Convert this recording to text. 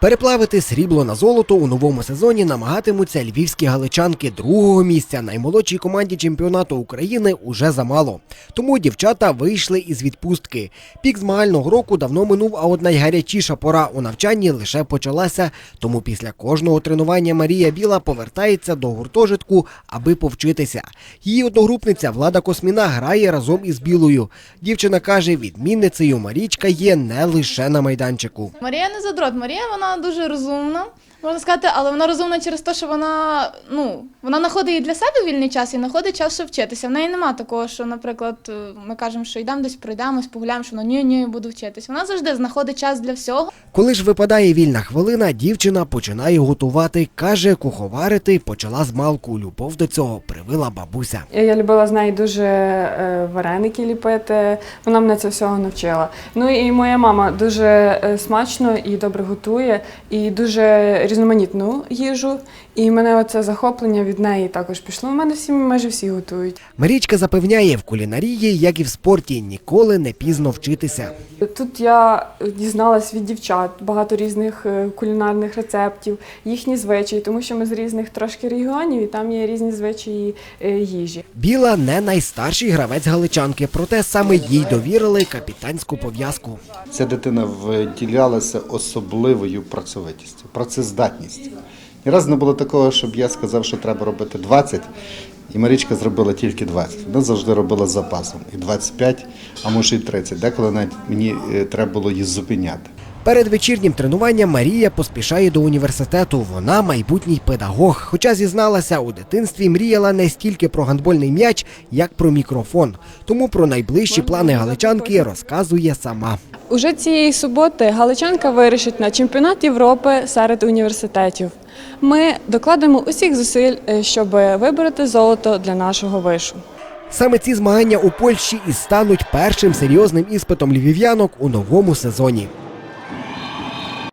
Переплавити срібло на золото у новому сезоні намагатимуться львівські галичанки другого місця наймолодшій команді чемпіонату України уже замало. Тому дівчата вийшли із відпустки. Пік змагального року давно минув, а от найгарячіша пора у навчанні лише почалася. Тому після кожного тренування Марія Біла повертається до гуртожитку, аби повчитися. Її одногрупниця Влада Косміна грає разом із Білою. Дівчина каже, відмінницею Марічка є не лише на майданчику. Марія не задрот. Марія вона дуже розумна, можна сказати, але вона розумна через те, що вона ну вона знаходить і для себе вільний час і знаходить час, щоб вчитися. В неї нема такого, що, наприклад, е, ми кажемо, що йдемо десь пройдемось, погуляємо, що вона ні, ні, буду вчитись. Вона завжди знаходить час для всього. Коли ж випадає вільна хвилина, дівчина починає готувати. Каже, куховарити почала з малку. Любов до цього привила бабуся. Я любила з нею дуже е, вареники ліпити. Вона мене це всього навчила. Ну і моя мама дуже е, смачно і добре готує, і дуже різноманітну їжу. І мене оце захоплення від неї також пішло. У мене всі майже всі готують. Марічка запевняє, в кулінарії, як і в спорті, ніколи не пізно вчитися. Тут я дізналась від дівчат багато різних е, кулінарних рецептів, їхні звичаї, тому що ми з різних трошки регіонів, і там є різні звичаї е, їжі. Біла не найстарший гравець галичанки, проте саме їй довірили капітанську пов'язку. Ця дитина виділялася особливою працьовитістю, працездатністю. Ні разу не було такого, щоб я сказав, що треба робити 20, і Марічка зробила тільки 20. Вона завжди робила з запасом і 25, а може і 30. Деколи навіть мені е, треба було її зупиняти. Перед вечірнім тренуванням Марія поспішає до університету. Вона майбутній педагог. Хоча зізналася, у дитинстві мріяла не стільки про гандбольний м'яч, як про мікрофон. Тому про найближчі плани галичанки розказує сама. Уже цієї суботи Галичанка вирішить на чемпіонат Європи серед університетів. Ми докладемо усіх зусиль, е, щоб вибороти золото для нашого вишу. Саме ці змагання у Польщі і стануть першим серйозним іспитом львів'янок у новому сезоні.